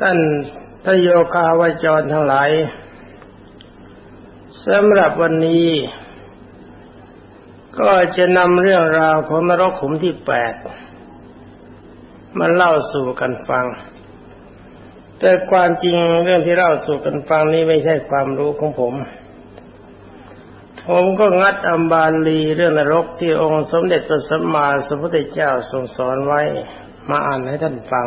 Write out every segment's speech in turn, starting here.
ท่านทโยคาวจรทั้งหลายสำหรับวันนี้ ก็จะนำเรื่องราวของนรกขุมที่แปดมาเล่าสู่กันฟัง แต่ความจริงเรื่องที่เล่าสู่กันฟังนี้ไม่ใช่ความรู้ของผม ผมก็งัดอัมบาลีเรื่องนรกที่องค์สมเด็จพระสัมมาสัมพุทธเจ้าทรงสอนไว้ มาอ่านให้ท่านฟัง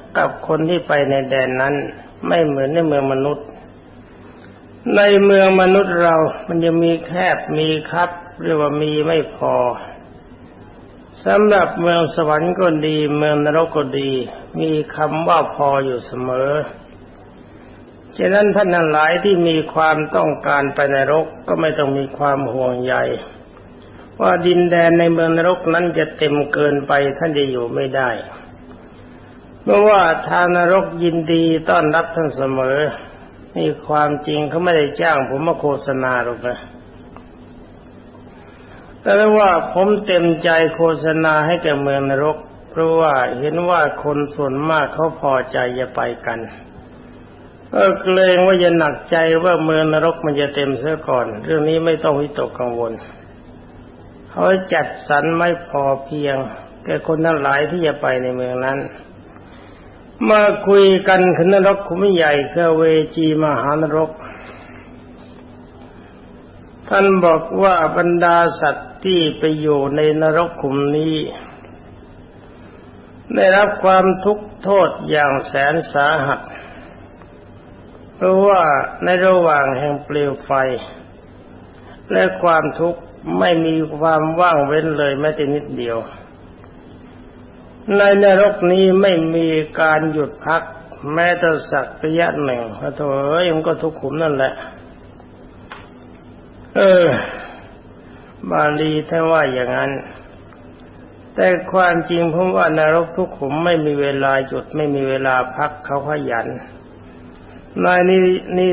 กับคนที่ไปในแดนนั้น ไม่เหมือนในเมืองมนุษย์ ในเมืองมนุษย์เรา มันจะมีแคบมีครับหรือว่ามีไม่พอสำหรับเมืองสวรรค์ก็ดี เมืองนรกก็ดี มีคำว่าพออยู่เสมอฉะนั้นท่านทั้งหลายที่มีความต้องการไปนรกก็ไม่ต้องมีความห่วงใยว่าดินแดนในเมืองนรกนั้นจะเต็มเกินไปท่านจะอยู่ไม่ได้ เพราะว่าทางนรกยินดีต้อนรับท่านเสมอ นี่ความจริงเขาไม่ได้จ้างผมมาโฆษณาหรอกนะแต่ว่าผมเต็มใจโฆษณาให้แก่เมืองนรก เพราะว่าเห็นว่าคนส่วนมากเขาพอใจจะไปกันเออเกรงว่าจะหนักใจว่าเมืองนรกมันจะเต็มเสียก่อน เรื่องนี้ไม่ต้องวิตกกังวลเขาจัดสรรไม่พอเพียงแก่คนทั้งหลายที่จะไปในเมืองนั้น มาคุยกันขึ้นนรกขุมใหญ่คือเวจีมหานรก ท่านบอกว่าบรรดาสัตว์ที่ไปอยู่ในนรกขุมนี้ ได้รับความทุกข์โทษอย่างแสนสาหัส เพราะว่าในระหว่างแห่งเปลวไฟ และความทุกข์ไม่มีความว่างเว้นเลยแม้แต่นิดเดียว ในนรกนี้ไม่มีการหยุดพัก แม้แต่สักระยะหนึ่งพระโถเอ้ยมันก็ทุกขุมนั่นแหละ เออ บาลีท่านว่าอย่างนั้น แต่ความจริงผมว่านรกทุกขุมไม่มีเวลาหยุดไม่มีเวลาพักเขาขยันนายนี่นี่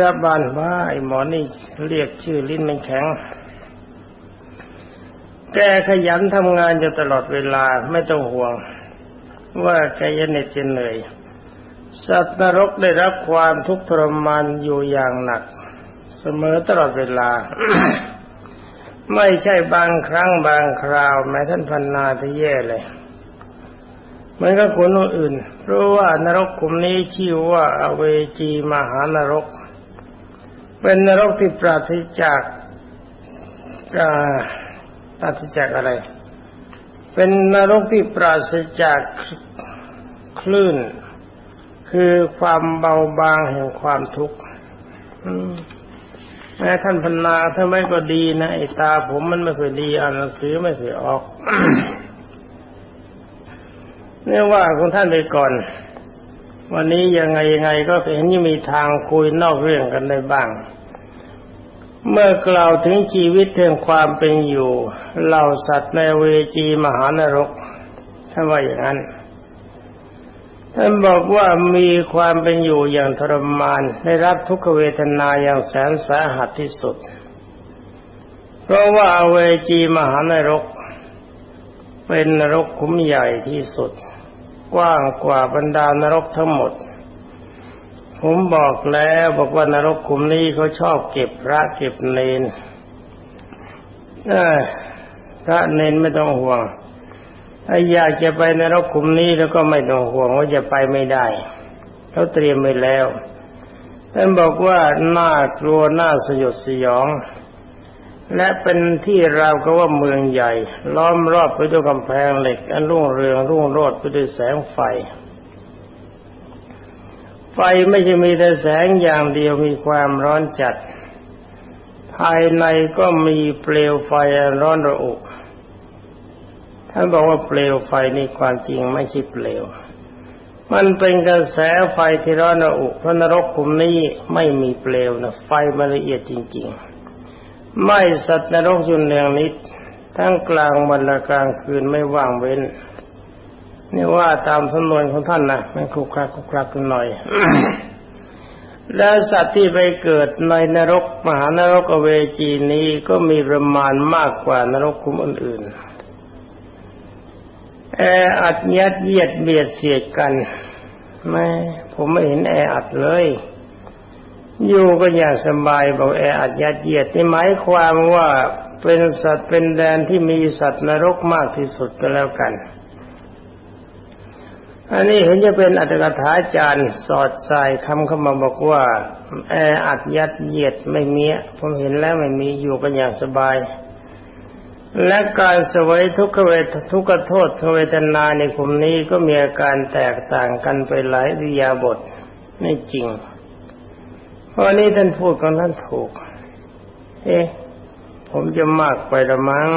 ยาบาลว่าไอหมอนี่เรียกชื่อลิ้นมันแข็ง แกขยันทำงานอยู่ตลอดเวลาไม่ต้องห่วง ว่าแกจะเหน็ดจะเหนื่อย สัตว์นรกได้รับความทุกข์ทรมานอยู่อย่างหนัก เสมอตลอดเวลา ไม่ใช่บางครั้งบางคราวแม้ท่านพันนาที่แย่เลยเหมือนกับคนอื่น เพราะว่านรกกลุ่มนี้ชื่อว่าอเวจีมหานรก เป็นนรกที่ปราศจาก ปราศจากอะไร เป็นนรกที่ปราศจากคลื่น คือความเบาบางแห่งความทุกข์แม้ท่านพนาถ้าไม่ก็ดีนะไอตาผมมันไม่เคยดีอ่านหนังสือไม่เคยออกเนี่ยว่าของท่านไปก่อน วันนี้ยังไงยังไงก็เห็นยังมีทางคุยนอกเรื่องกันได้บ้าง เมื่อกล่าวถึงชีวิตเรื่องความเป็นอยู่เหล่าสัตว์ในเวจีมหานรกท่านว่าอย่างนั้นท่านบอกว่ามีความเป็นอยู่อย่างทรมานได้รับทุกขเวทนาอย่างแสนสาหัสที่สุด เพราะว่าเวจีมหานรก เป็นนรกคุ้มใหญ่ที่สุด กว้างกว่าบรรดานรกทั้งหมด ผมบอกแล้วบอกว่านรกขุมนี้เขาชอบเก็บพระเก็บเนนพระเนนไม่ต้องห่วงถ้าอยากจะไปนรกขุมนี้แล้วก็ไม่ต้องห่วงว่าจะไปไม่ได้เขาเตรียมไว้แล้วท่านบอกว่าน่ากลัวน่าสยดสยอง และเป็นที่ราวก็ว่าเมืองใหญ่ ล้อมรอบไปด้วยกำแพงเหล็ก อันรุ่งเรืองรุ่งโรจน์ไปด้วยแสงไฟ ไฟไม่ใช่มีแต่แสงอย่างเดียวมีความร้อนจัด ภายในก็มีเปลวไฟร้อนระอุท่านบอกว่าเปลวไฟนี่ความจริงไม่ใช่เปลว มันเป็นกระแสไฟที่ร้อนระอุพระนรกขุมนี้ไม่มีเปลวนะไฟมันละเอียดจริง ๆ ไม่สัตว์นรกยุ่นเนืองนิด ทั้งกลางวันและกลางคืนไม่ว่างเว้น นี่ว่าตามสำนวนของท่านนะมันคลุกคลักคลุกคลักกันหน่อย แล้วสัตว์ที่ไปเกิดในนรกมหานรกอเวจีนี้ก็มีประมาณมากกว่านรกคุมอื่นๆแออัดยัดเยียดเบียดเสียดกันไม่ผมไม่เห็นแออัดเลยอยู่ก็อย่างสบายบอกแออัดยัดเยียดนี่หมายความว่าเป็นสัตว์เป็นแดนที่มีสัตว์นรกมากที่สุดก็แล้วกัน อันนี้เห็นจะเป็นอัตถกถาจารย์สอดใส่คำเข้ามาบอกว่าแออัดยัดเยียดไม่มีผมเห็นแล้วไม่มีอยู่กันอย่างสบาย และการสวยทุกขเวททุกขโทษเวทนาในกลุ่มนี้ก็มีอาการแตกต่างกันไปหลายวิยาบทไม่จริงเพราะนี้ท่านพูดของท่านถูก เอ๊ะผมจะมากไปละมั้ง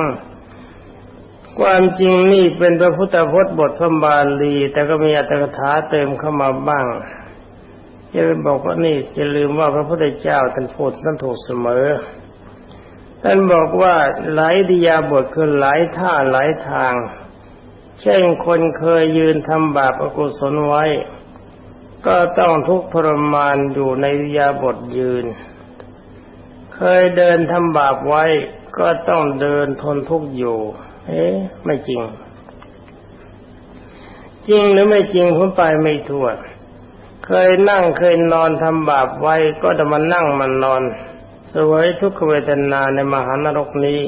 ความจริงนี่เป็นพระพุทธพจน์บทพระบาลี แต่ก็มีอัตถกถาเติมเข้ามาบ้างจะไปบอกว่านี่จะลืมว่าพระพุทธเจ้าท่านพูดท่านถูกเสมอ ท่านบอกว่าหลายดิยาบทคือหลายท่าหลายทาง เช่นคนเคยยืนทำบาปอกุศลไว้ ก็ต้องทุกข์ทรมานอยู่ในดิยาบทยืน เคยเดินทำบาปไว้ ก็ต้องเดินทนทุกข์อยู่ เอ๊ะไม่จริง จริงหรือไม่จริงผมไปไม่ทั่วเคยนั่งเคยนอนทำบาปไว้ก็จะมานั่งมันนอนสวยทุกขเวทนาในมหานรกนี้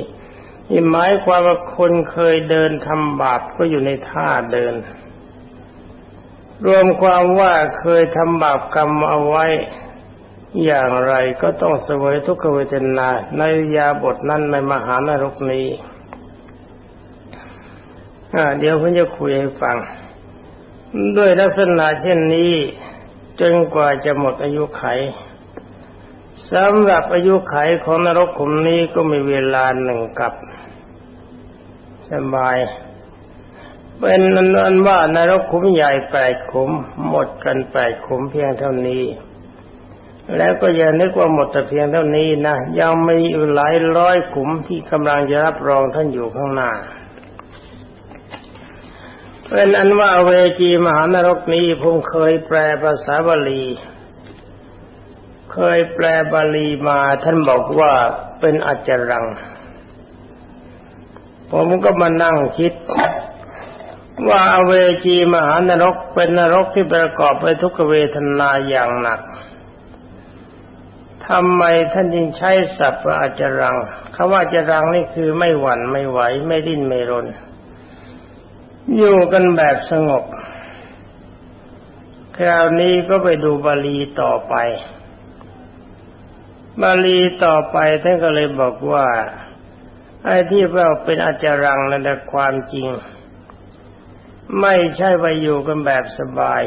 นี่หมายความว่าคนเคยเดินทำบาปก็อยู่ในท่าเดิน รวมความว่าเคยทำบาปกรรมเอาไว้อย่างไรก็ต้องเสวยทุกขเวทนาในยาบทนั้นในมหานรกนี้ เดี๋ยวผมจะคุยให้ฟัง ด้วยลักษณะเช่นนี้จนกว่าจะหมดอายุไขสำหรับอายุไขของนรกขุมนี้ก็มีเวลาหนึ่งกับ สบาย เป็นนันว่านรกขุมใหญ่แปดขุม หมดกันแปดขุมเพียงเท่านี้ แล้วก็อย่านึกว่าหมดแต่เพียงเท่านี้นะยังมีอีกหลายร้อยขุมที่กำลังจะรับรองท่านอยู่ข้างหน้า เป็นอันว่าเวจีมหานรกนี้ผมเคยแปลภาษาบาลี เคยแปลบาลีมาท่านบอกว่าเป็นอัจรัง ผมก็มานั่งคิด ว่าเวจีมหานรกเป็นนรกที่ประกอบไปทุกเวทนาอย่างหนักทำไมท่านจึงใช้ศัพท์ว่าอัจรังคำว่าอัจรังนี่คือไม่หวั่นไม่ไหวไม่ดิ้นไม่รน อยู่กันแบบสงบ คราวนี้ก็ไปดูบาลีต่อไป บาลีต่อไปท่านก็เลยบอกว่า ไอ้ที่เราเป็นอาจารังนั่นแหละความจริง ไม่ใช่ไปอยู่กันแบบสบาย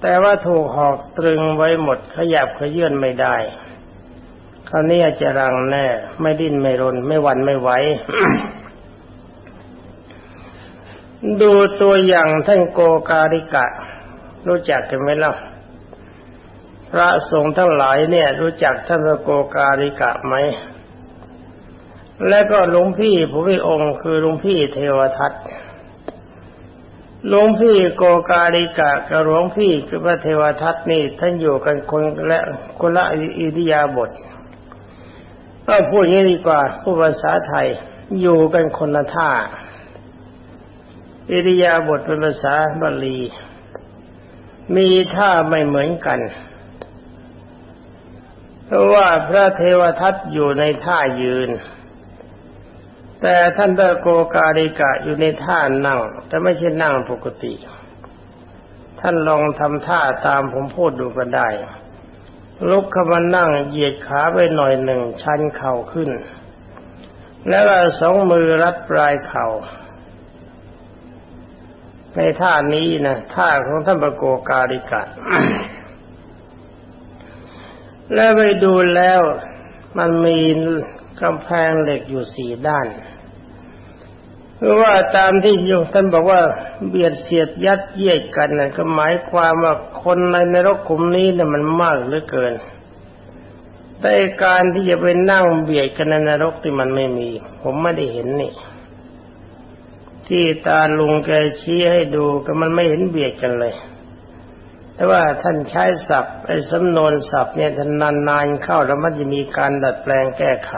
แต่ว่าถูกหอกตรึงไว้หมดขยับขยื่นไม่ได้ คราวนี้อาจารังแน่ ไม่ดิ้นไม่รนไม่วันไม่ไหว ดูตัวอย่างท่านโกการิกะ รู้จักกันไหมล่ะพระสงฆ์ทั้งหลายเนี่ย รู้จักท่านโกการิกะไหมและก็หลวงพี่ผู้มีองค์คือหลวงพี่เทวทัตหลวงพี่โกการิกะกับหลวงพี่คือพระเทวทัตนี่ท่านอยู่กันคนและคนละอิริยาบถก็พูดง่างนี้ดีกว่าพูดภาษาไทยอยู่กันคนละท่า อิริยาบถเป็นภาษาบาลี มีท่าไม่เหมือนกัน เพราะว่าพระเทวทัตอยู่ในท่ายืน แต่ท่านตะโกกาลิกะอยู่ในท่านั่ง แต่ไม่ใช่นั่งปกติ ท่านลองทำท่าตามผมพูดดูก็ได้ ลุกขึ้นมานั่งเหยียดขาไปหน่อยหนึ่งชันเข่าขึ้น แล้วสองมือรัดปลายเข่า ในท่านี้นะท่าของท่านประโกกาลิกะแล้วไปดูแล้วมันมีกำแพงเหล็กอยู่สี่ด้านคือว่าตามที่โยท่านบอกว่าเบียดเสียดยัดเยียดกันนะก็หมายความว่าคนในนรกขุมนี้นี่ยมันมากเหลือเกิน แต่การที่จะไปนั่งเบียดกันในนรกที่มันไม่มี ผมไม่ได้เห็นนี่ ที่ตาลุงแกชี้ให้ดูก็มันไม่เห็นเบียดกันเลย แต่ว่าท่านใช้ศัพท์ไอ้สำนวนศัพท์เนี่ยท่านนานๆเข้าแล้วมันจะมีการดัดแปลงแก้ไข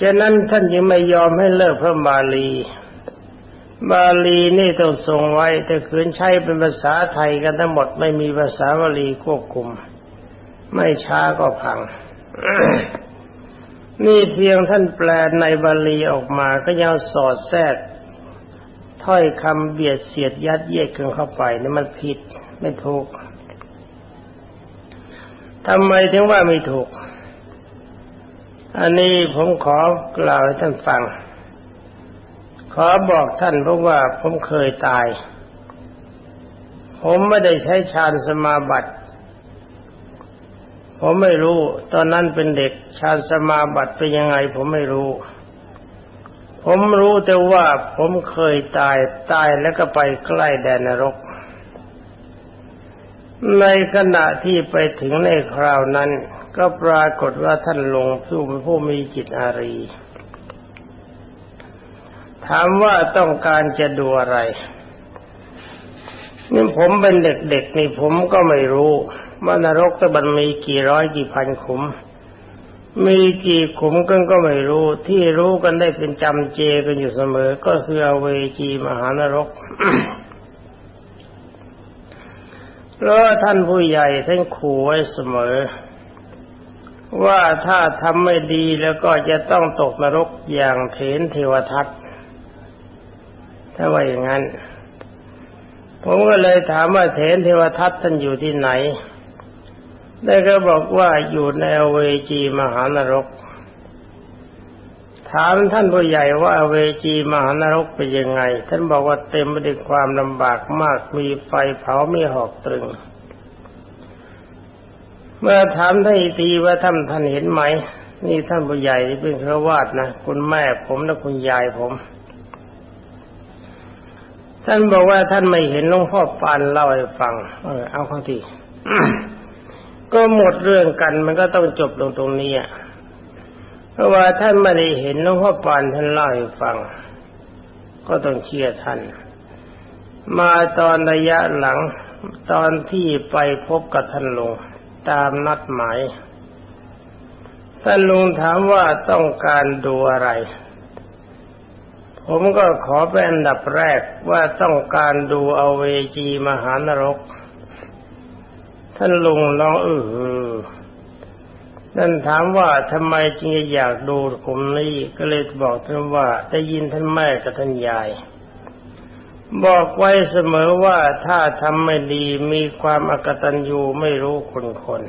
ฉะนั้นท่านยังไม่ยอมให้เลิกพระบาลี บาลีนี่ต้องทรงไว้ แต่คืนใช้เป็นภาษาไทยกันทั้งหมดไม่มีภาษาบาลีควบคุม ไม่ช้าก็พัง นี่เพียงท่านแปลในบาลีออกมาก็ยังสอดแทรกถ้อยคำเบียดเสียดยัดเยียดกันเข้าไปนี่มันผิดไม่ถูกทำไมถึงว่าไม่ถูก อันนี้ผมขอกล่าวให้ท่านฟัง ขอบอกท่านเพราะว่าผมเคยตาย ผมไม่ได้ใช้ฌานสมาบัติ ผมไม่รู้ ตอนนั้นเป็นเด็กฌานสมาบัติเป็นยังไง ผมไม่รู้ ผมรู้แต่ว่าผมเคยตายตายแล้วก็ไปใกล้แดนนรก ในขณะที่ไปถึงในคราวนั้น ก็ปรากฏว่าท่านลงผู้ผู้มีจิตอารี ถามว่าต้องการจะดูอะไรนี่ผมเป็นเด็กๆนี่ผมก็ไม่รู้ ว่านรกตะบันมีกี่ร้อยกี่พันขุม มีกี่ขุมกันก็ไม่รู้ ที่รู้กันได้เป็นจำเจกันอยู่เสมอ ก็คืออเวจีมหานรกเพราะท่านผู้ใหญ่ท่านขู่ไว้เสมอ ว่าถ้าทำไม่ดีแล้วก็จะต้องตกนรกอย่างเถนเทวทัตถ้าว่าอย่างนั้น ผมก็เลยถามว่าเถนเทวทัตท่านอยู่ที่ไหน ได้ก็บอกว่าอยู่ในเวจีมหานรก ถามท่านผู้ใหญ่ว่าเวจีมหานรกเป็นยังไง ท่านบอกว่าเต็มไปด้วยความลำบากมากมีไฟเผาไมีหอกตรึง เมื่อถามท่านอีกทีว่าท่านท่านเห็นไหม นี่ท่านผู้ใหญ่ที่เป็นพระวาดนะคุณแม่ผมและคุณยายผมท่านบอกว่าท่านไม่เห็นหลวงพ่อปานเล่าให้ฟัง เออเอาข้าที ก็หมดเรื่องกันมันก็ต้องจบลงตรงนี้อะเพราะว่าท่านไม่ได้เห็นหลวงพ่อปานท่านเล่าให้ฟัง ก็ต้องเชื่อท่าน มาตอนระยะหลังตอนที่ไปพบกับท่านลงตามนัดหมายท่านลุงถามว่าต้องการดูอะไร ผมก็ขอเป็นอันดับแรกว่าต้องการดูเอาเวจีมหานรก ท่านลุงลองเออนั่นถามว่าทำไมจึงอยากดูกลุ่มนี้ก็เลยบอกท่านว่าได้ยินท่านแม่กับท่านยาย บอกไว้เสมอว่าถ้าทำไม่ดีมีความอกตัญญูไม่รู้คนคน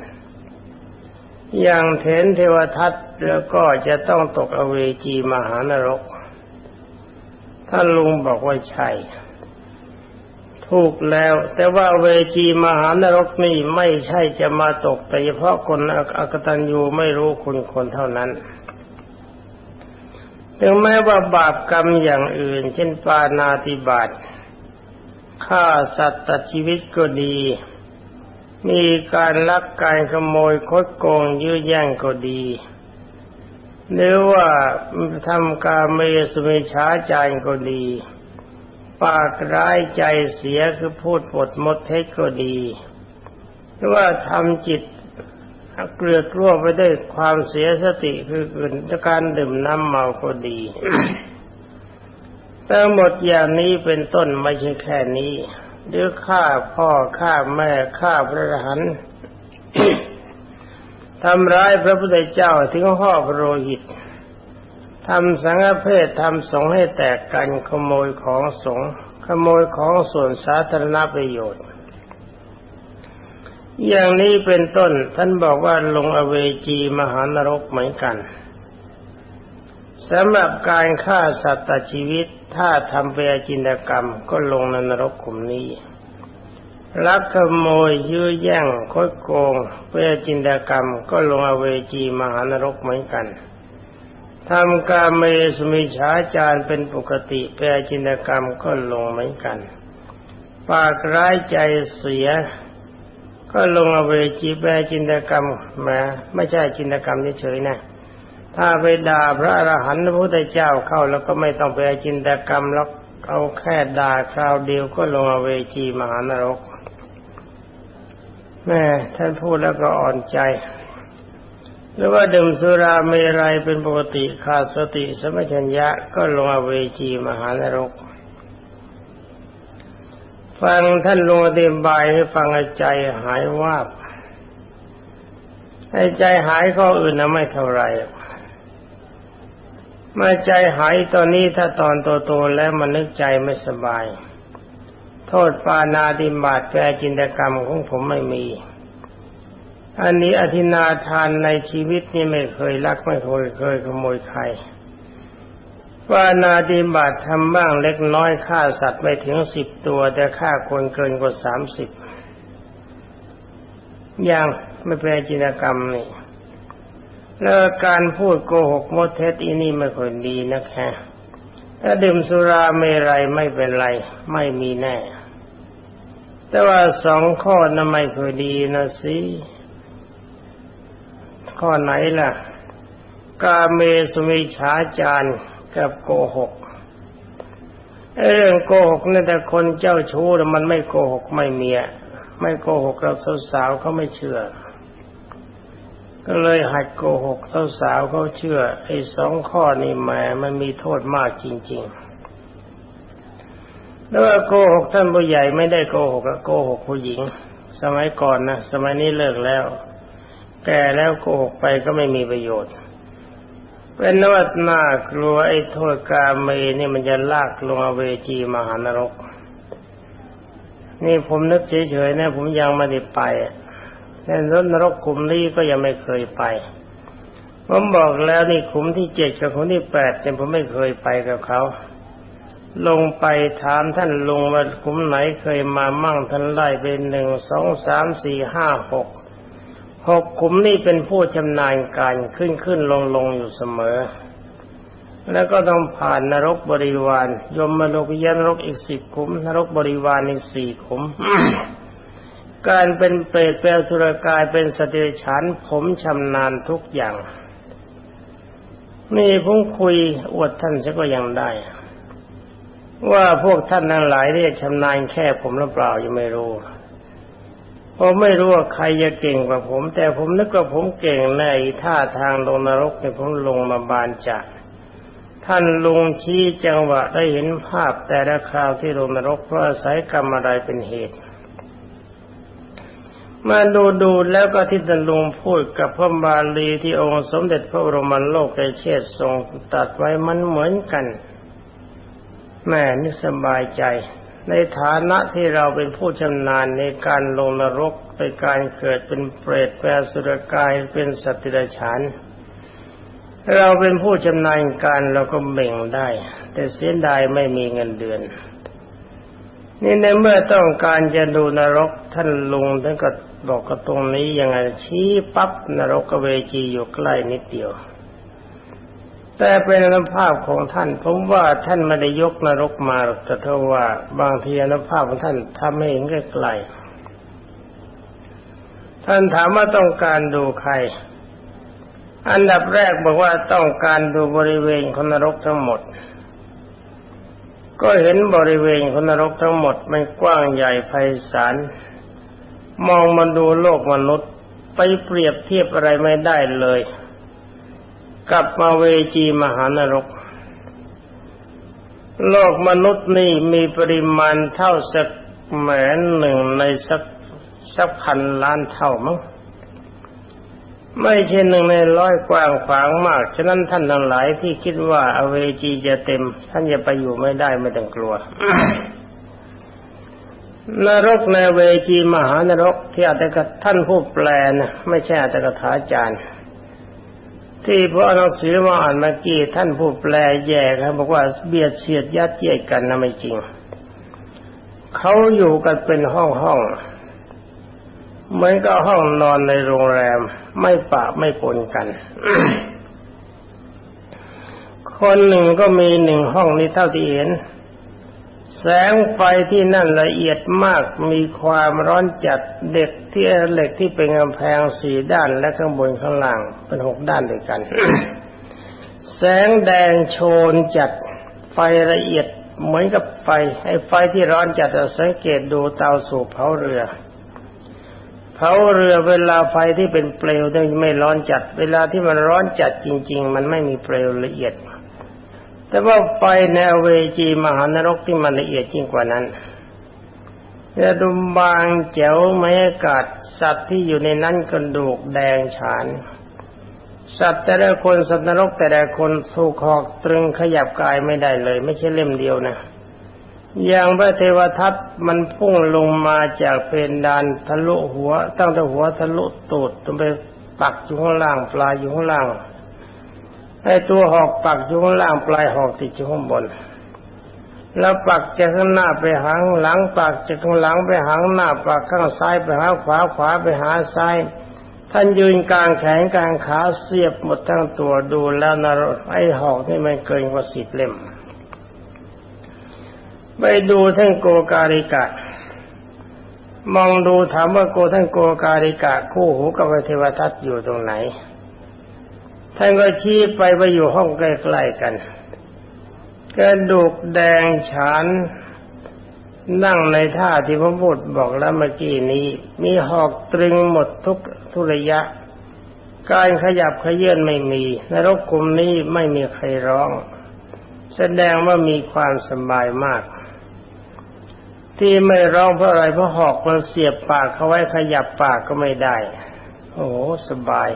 อย่างเถนเทวทัตแล้วก็จะต้องตกอเวจีมหานรก ท่านลุงบอกว่าใช่ ถูกแล้ว แต่ว่าเวจีมหานรกนี่ไม่ใช่จะมาตก แต่เฉพาะคนอกตัญญูไม่รู้คุณคนเท่านั้นถึงแม้ว่าบาปกรรมอย่างอื่น เช่นปานาติบาตฆ่าสัตว์ตัดชีวิตก็ดี มีการลักการขโมยคดโกงยื้อแย่งก็ดี หรือว่าทำการเมสมิช้าจารก็ดี ปากร้ายใจเสียคือพูดปดมดเท็จก็ดีหรือว่าทำจิตเกลือกลัวไปด้วยความเสียสติคือการดื่มน้ำเมาก็ดีทั้งหมดอย่างนี้เป็นต้นไม่ใช่แค่นี้ หรือฆ่าพ่อฆ่าแม่ฆ่าพระหันทำร้ายพระพุทธเจ้าถึงห่อพระโลหิต ทำสังฆเพศทำสงฆ์ให้แตกกันขโมยของสงฆ์ขโมยของส่วนสาธารณประโยชน์ อย่างนี้เป็นต้นท่านบอกว่าลงอเวจีมหานรกเหมือนกันสำหรับการฆ่าสัตว์ชีวิตถ้าทำเปยจินกรรมก็ลงในนรกขุมนี้ลักขโมยยื้อแย่งคดโกงเปยจินกรรมก็ลงอเวจีมหานรกเหมือนกัน ทำการเมสมิฉาจารเป็นปกติเปยจินกรรมก็ลงเหมือนกัน ปากร้ายใจเสีย ก็ลงอเวจีแปลจินกรรมแม้ไม่ใช่จินกรรมเฉยๆนะถ้าไปด่าพระอรหันต์พระพุทธเจ้าเข้าแล้วก็ไม่ต้องไปจินตกรรมแล้วเอาแค่ด่าคราวเดียวก็ลงอเวจีมหานรกแม่ท่านพูดแล้วก็อ่อนใจ หรือว่าดื่มสุราเมรัยเป็นปกติขาดสติสมัชัญญะก็ลงอเวจีมหานรก ฟังท่านลงอธิบายให้ฟังใจหายวาบให้ใจหายข้ออื่นนะไม่เท่าไรมาใจหายตอนนี้ถ้าตอนโตๆแล้วมันนึกใจไม่สบาย โทษปานาดิบาตแปรจินตกรรมของผมไม่มี อันนี้อธินาทานในชีวิตนี่ไม่เคยลักไม่เคยเคยขโมยใครปานาดิบาตทำบ้างเล็กน้อยฆ่าสัตว์ไม่ถึงสิบตัว แต่ฆ่าคนเกินกว่าสามสิบอย่างไม่แปรจินกรรมนี่แล้วการพูดโกหกมดเท็จอีนี่ไม่ค่อยดีนะแค่ถ้าดื่มสุราเมรัยไม่เป็นไร ไม่มีแน่ แต่ว่าสองข้อนั้นไม่ค่อยดีนะสิ ข้อไหนล่ะ กาเมสุมิฉาจารกับโกหกเรื่องโกหกนี่แต่คนเจ้าชู้มันไม่โกหกไม่เมีย ไม่โกหกเราสาวๆเขาไม่เชื่อ ก็เลยหัดโกหกสาวเขาเชื่อไอ้สองข้อนี้แหมมันมีโทษมากจริง ๆ แล้วโกหกท่านผู้ใหญ่ไม่ได้โกหกโกหกผู้หญิง สมัยก่อนนะสมัยนี้เลิกแล้ว แก่แล้วโกหกไปก็ไม่มีประโยชน์เป็นนวัตนากลัวไอ้โทษกาเมนี่มันจะลากลงเวจีมหานรก นี่ผมนึกเฉยๆนะผมยังไม่ได้ไปในรถนรกขุมนี้ก็ยังไม่เคยไป ผมบอกแล้วนี่ขุมที่เจ็ดกับขุมที่แปดแต่ผมไม่เคยไปกับเขา ลงไปถามท่านลงว่าขุมไหนเคยมามั่งท่านไล่เป็นหนึ่งสองสามสี่ห้าหก หกขุมนี้เป็นผู้ชำนาญการขึ้นขึ้นลงลงอยู่เสมอ แล้วก็ต้องผ่านนรกบริวาร ยมมโนพิยนรกอีกสิบขุม นรกบริวารอีกสี่ขุม การเป็นเปรตแปลสุรกายเป็นสติฉันผมชำนาญทุกอย่าง นี่ผมคุยอวดท่านซะก็ยังได้ ว่าพวกท่านนั้นหลายเรียกชำนาญแค่ผมหรือเปล่ายังไม่รู้ ผมไม่รู้ว่าใครจะเก่งกว่าผม แต่ผมนึกว่าผมเก่งในท่าทางลงนรกเนี่ยผมลงมาบานจักท่านลุงชี้จังหวะได้เห็นภาพแต่ละคราวที่ลงนรกเพราะอาศัยกรรมอะไรเป็นเหตุมาดูดูแล้วก็ที่ท่านลุงพูดกับพระบาลีที่องค์สมเด็จพระบรมโลกไอเชษทรงตัดไว้มันเหมือนกันแม่นี่สบายใจ ในฐานะที่เราเป็นผู้ชำนาญในการลงนรกในการเกิดเป็นเปรตแปลสุรกายเป็นสัตว์ดิบฉานเราเป็นผู้ชำนาญการเราก็เบ่งได้ แต่เสียดายไม่มีเงินเดือน นี่ในเมื่อต้องการจะดูนรกท่านลุงท่านก็บอกก็ตรงนี้ยังไงชี้ปั๊บนรกเวจีอยู่ใกล้นิดเดียว แต่เป็นอนุภาพของท่านผมว่าท่านไม่ได้ยกนรกมาแต่เท่าว่าบางทีอนุภาพของท่านทำให้เห็นใกลๆท่านถามว่าต้องการดูใคร อันดับแรกบอกว่าต้องการดูบริเวณของนรกทั้งหมด ก็เห็นบริเวณของนรกทั้งหมดมันกว้างใหญ่ไพศาลมองมาดูโลกมนุษย์ไปเปรียบเทียบอะไรไม่ได้เลย กับมาเวจีมหานรก โลกมนุษย์นี่มีปริมาณเท่าสักแหมนหนึ่งในสักสักพันล้านเท่ามั้งไม่ใช่หนึ่งในร้อยกว้างขวางมาก ฉะนั้นท่านทั้งหลายที่คิดว่าอเวจีจะเต็ม ท่านจะไปอยู่ไม่ได้ไม่ต้องกลัวนรกในเวจีมหานรกที่อาตกท่านผู้แปลนะไม่ใช่อาตกถาจารย์ ที่พระอนังสือมาอ่านเมื่อกี้ท่านผู้แปลแย่ครับบอกว่าเบียดเสียดยัดเยียดกันนะไม่จริง เขาอยู่กันเป็นห้องห้องเหมือนกับห้องนอนในโรงแรม ไม่ปะไม่ปนกัน คนหนึ่งก็มีหนึ่งห้องนี้เท่าที่เห็น แสงไฟที่นั่นละเอียดมากมีความร้อนจัดเด็กที่เหล็กที่เป็นกำแพงสี่ด้านและข้างบนข้างล่างเป็นหกด้านด้วยกัน แสงแดงโชนจัดไฟละเอียดเหมือนกับไฟไอ้ไฟที่ร้อนจัดสังเกตดูเตาสูบเผาเรือ เผาเรือเวลาไฟที่เป็นเปลวไม่ร้อนจัด เวลาที่มันร้อนจัดจริง ๆ มันไม่มีเปลวละเอียด แต่ว่าไฟในเวจีมหานรกที่มันละเอียดยิ่งกว่านั้นจะดูบางแจ๋วไม่อากาศสัตว์ที่อยู่ในนั้นกระดูกแดงฉาน สัตว์แต่ละคนสัตว์นรกแต่ละคนสูขอกตรึงขยับกายไม่ได้เลย ไม่ใช่เล่มเดียวนะอย่างพระเทวทัตมันพุ่งลงมาจากเพนดานทะลุหัว ตั้งแต่หัวทะลุตูดจนไปปักอยู่ข้างล่างปลายอยู่ข้างล่าง ไอ้ตัวหอกปักอยู่ข้างล่างปลายหอกติดอยู่ข้างบน แล้วปักจากข้างหน้าไปหางหลังปักจากข้างหลังไปหางหน้าปักข้างซ้ายไปหาขวาขวาไปหาซ้าย ท่านยืนกลางแขนกลางขาเสียบหมดทั้งตัวดูแล้วนะไอ้หอกนี่มันเกินกว่าสิบเล่มไปดูท่านโกการิกะมองดูถามว่าโกท่านโกการิกะคู่หูกับเทวทัตอยู่ตรงไหน ท่านก็ชี้ไปไปอยู่ห้องใกล้ๆกัน กระดูกแดงฉานนั่งในท่าที่พระพุทธบอกแล้วเมื่อกี้นี้ มีหอกตรึงหมดทุกทุระยะ การขยับขยื่นไม่มีนรกคุมนี้ไม่มีใครร้อง แสดงว่ามีความสบายมาก ที่ไม่ร้องเพราะอะไรเพราะหอกมันเสียบปากเขาไว้ขยับปากก็ไม่ได้ โอ้สบาย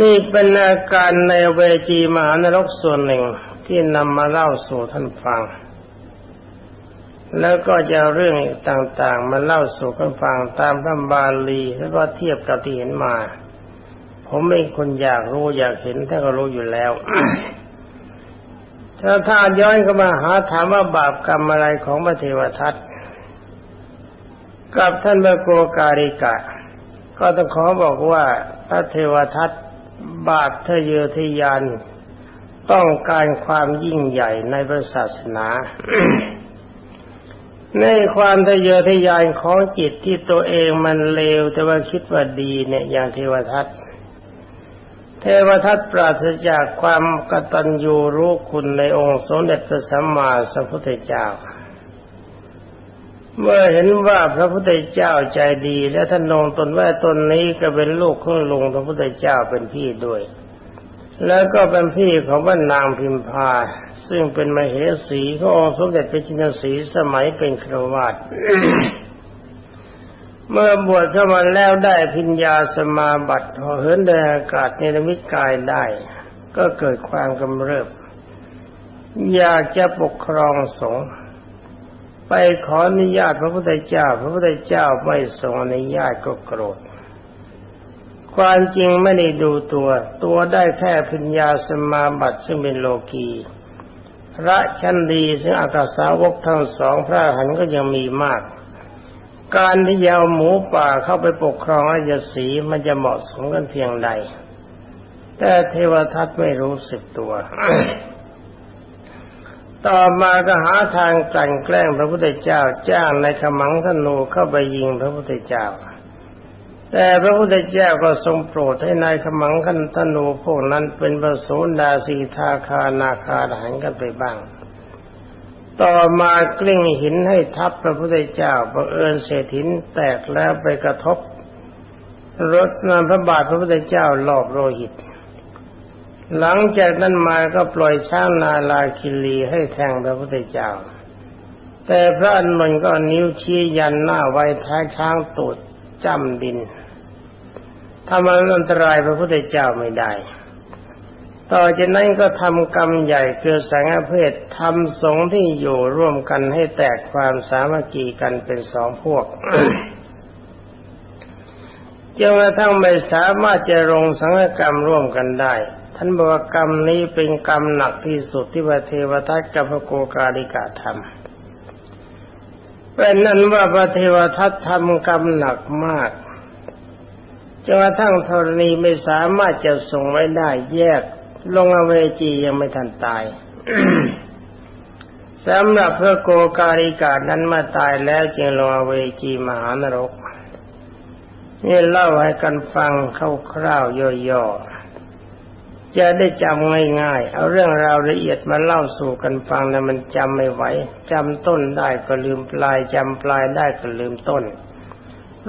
นี่เป็นอาการในเวจีมหานรกส่วนหนึ่งที่นำมาเล่าสู่ท่านฟัง แล้วก็จะเรื่องต่างๆ มาเล่าสู่กันฟังตามพระบาลีแล้วก็เทียบกับที่เห็นมา ผมเป็นคนอยากรู้อยากเห็นท่านก็รู้อยู่แล้ว ถ้าท่านย้อนเข้ามาหาถามว่าบาปกรรมอะไรของพระเทวทัตกับท่านพระโกการิกะ ก็ต้องขอบอกว่าพระเทวทัต บาปทะเยอทะยาน ต้องการความยิ่งใหญ่ในพระศาสนา ในความทะเยอทะยานของจิตที่ตัวเองมันเลว แต่ว่าคิดว่าดีเนี่ยอย่างเทวทัตเทวทัตปราศจากความกตัญญูรู้คุณในองค์สมเด็จพระสัมมาสัมพุทธเจ้า เมื่อเห็นว่าพระพุทธเจ้าใจดี และท่านนงตนว่าตนนี้ก็เป็นลูกของลุงพระพุทธเจ้าเป็นพี่ด้วย แล้วก็เป็นพี่ของพระนางพิมพา ซึ่งเป็นมเหสีขององค์สมเด็จพระจินสีสมัยเป็นครวาตเมื่อบวชเข้ามาแล้วได้พิญญาสมาบัติเหินเดินอากาศในมิตกายได้ ก็เกิดความกำเริบ อยากจะปกครองสงฆ์ ไปขออนุญาตพระพุทธเจ้า พระพุทธเจ้าไม่ทรงอนุญาตก็โกรธ ความจริงไม่ได้ดูตัว ตัวได้แค่พิญญาสมาบัติซึ่งเป็นโลกีพระชั้นดีซึ่งอากาสาวกทั้งสองพระหันก็ยังมีมาก การที่ยาวหมูป่าเข้าไปปกครองราชสีมันจะเหมาะสมกันเพียงใด แต่เทวทัตไม่รู้สึกตัว ต่อมาก็หาทางกลั่นแกล้งพระพุทธเจ้าจ้างในขมังธนูเข้าไปยิงพระพุทธเจ้า แต่พระพุทธเจ้าก็ทรงโปรดให้นายขมังขันธนูพวกนั้นเป็นประสูดาสีทาคานาคาหันกันไปบ้าง ต่อมากลิ้งหินให้ทับพระพุทธเจ้าบังเอิญเศษหินแตกแล้วไปกระทบรถนำพระบาทพระพุทธเจ้าหลอกโลหิต หลังจากนั้นมาก็ปล่อยช้างนาลาคิลีให้แทงพระพุทธเจ้า แต่พระอนุนก็นิ้วชี้ยันหน้าไว้ท้ายช้างตูดจ้ำดินทำอันตรายพระพุทธเจ้าไม่ได้ ต่อจากนั้นก็ทำกรรมใหญ่คือสังฆเพศทำสงฆ์ที่อยู่ร่วมกันให้แตกความสามัคคีกันเป็นสองพวกจนกระทั่งไม่สามารถจะลงสังฆกรรมร่วมกันได้ ท่านบอกว่ากรรมนี้เป็นกรรมหนักที่สุดที่พระเทวทัตกับพระโกกาลิกาทำเป็นนั้นว่าพระเทวทัตทำกรรมหนักมากจนกระทั่งธรณีไม่สามารถจะส่งไว้ได้แยก ลงอเวจียังไม่ทันตายสำหรับพระโกกาลิกานั้นมาตายแล้วจึงลงอเวจีมหานรกนี่เล่าให้กันฟังคร่าวๆย่อๆ จะได้จำง่ายๆ เอาเรื่องราวละเอียดมาเล่าสู่กันฟังนะมันจำไม่ไหวจำต้นได้ก็ลืมปลายจำปลายได้ก็ลืมต้น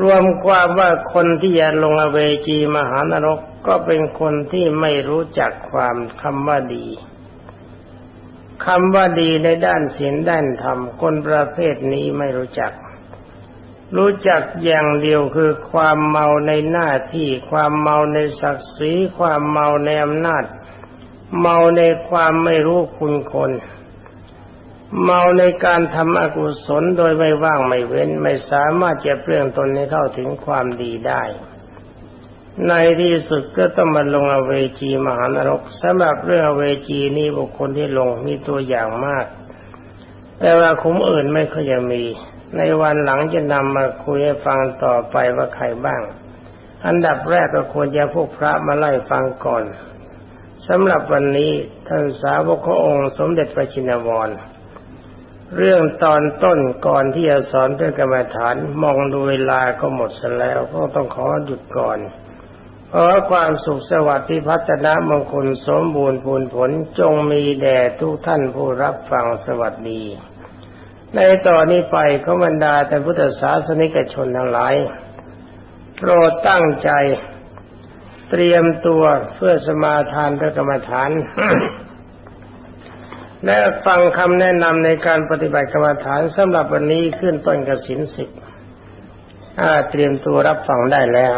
รวมความว่าคนที่จะลงอเวจีมหานรกก็เป็นคนที่ไม่รู้จักความคำว่าดีคำว่าดีในด้านศีลด้านธรรมคนประเภทนี้ไม่รู้จัก รู้จักอย่างเดียวคือความเมาในหน้าที่ ความเมาในศักดิ์ศรีความเมาในอำนาจ เมาในความไม่รู้คุณคน เมาในการทำอกุศลโดยไม่ว่างไม่เว้น ไม่สามารถจะเปลี่ยนตนให้เข้าถึงความดีได้ ในที่สุดก็ต้องมาลงอเวจีมหานรกสำหรับเรื่องอเวจีนี้บุคคลที่ลงมีตัวอย่างมาก แต่ว่าคุ้มอื่นไม่ค่อยจะมี ในวันหลังจะนำมาคุยให้ฟังต่อไปว่าใครบ้าง อันดับแรกก็ควรจะพวกพระมาไล่ฟังก่อนสำหรับวันนี้ท่านสาวกขององค์ สมเด็จพระชินวร เรื่องตอนต้นก่อนที่จะสอนเรื่องกรรมฐานมองดูเวลาก็หมดซะแล้วก็ต้องขอหยุดก่อน ขอความสุขสวัสดิ์ที่พัฒนามงคลสมบูรณ์ผลผลจงมีแด่ทุกท่านผู้รับฟังสวัสดี ในต่อนนี้ไปก็บรรดาแต่พุทธศาสนิกชนทั้งหลายโปรดตั้งใจ เตรียมตัวเพื่อสมาทานพระกรรมฐาน และฟังคำแนะนำในการปฏิบัติกรรมฐานสำหรับวันนี้ขึ้นต้นกสินสิบเตรียมตัวรับฟังได้แล้ว